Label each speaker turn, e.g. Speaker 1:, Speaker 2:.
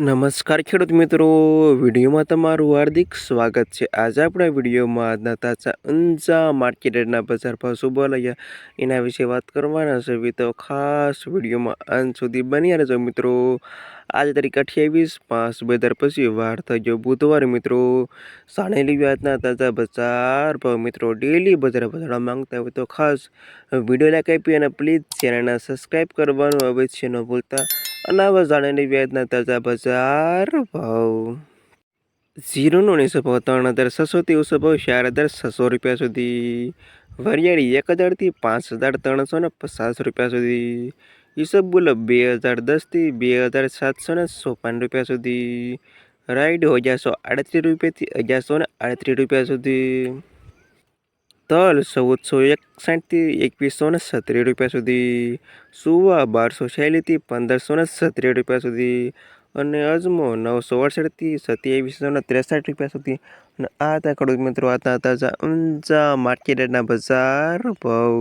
Speaker 1: નમસ્કાર ખેડૂત મિત્રો. વિડીયોમાં તમારું હાર્દિક સ્વાગત છે. આજે આપણા વિડીયોમાં આજના તાજા ઊંઝા માર્કેટ રેટના બજાર ભાવ શું બોલાયા એના વિશે વાત કરવાના છે. તો ખાસ વિડીયોમાં અંત સુધી બની રહેજો મિત્રો. આજે તારીખ અઠ્યાવીસ પાંચ બે હજાર પછી વાર થઈ ગયો બુધવાર મિત્રો. સાણેલી વ્યાજના તાજા બજાર ભાવ મિત્રો ડેલી બજાર વધારવા માંગતા હોય તો ખાસ વીડિયો લાઈક આપી અને પ્લીઝ ચેનલને સબસ્ક્રાઈબ કરવાનું અવશ્ય ન ભૂલતા. અને આવા જાણેલી વ્યાજના તાજા બજાર ભાવ. ઝીરોનો ભાવ ત્રણ હજાર છસોથી ઊંચો ભાવ ચાર હજાર છસો રૂપિયા સુધી. વરિયાળી એક હજારથી પાંચ હજાર ત્રણસો ને પચાસ રૂપિયા સુધી. ઈસબગુલ બે હજાર દસથી બે હજાર સાતસો ને ચોપન રૂપિયા સુધી. રાઈડ અગિયારસો આડત્રીસ રૂપિયાથી અગિયારસો ને આડત્રીસ રૂપિયા સુધી. તલ ચૌદસો એકસાઠથી એકવીસો ને સત્રીસ રૂપિયા સુધી, સુવા બારસો છેલીથી પંદરસો ને સત્રીસ રૂપિયા સુધી અને અજમો નવસો અડસઠથી સત્યાવીસો ને ત્રેસઠ રૂપિયા સુધી. અને આ હતા ખેડૂત મિત્રો, આ તાજા ઊંચા માર્કેટના બજાર ભાવ.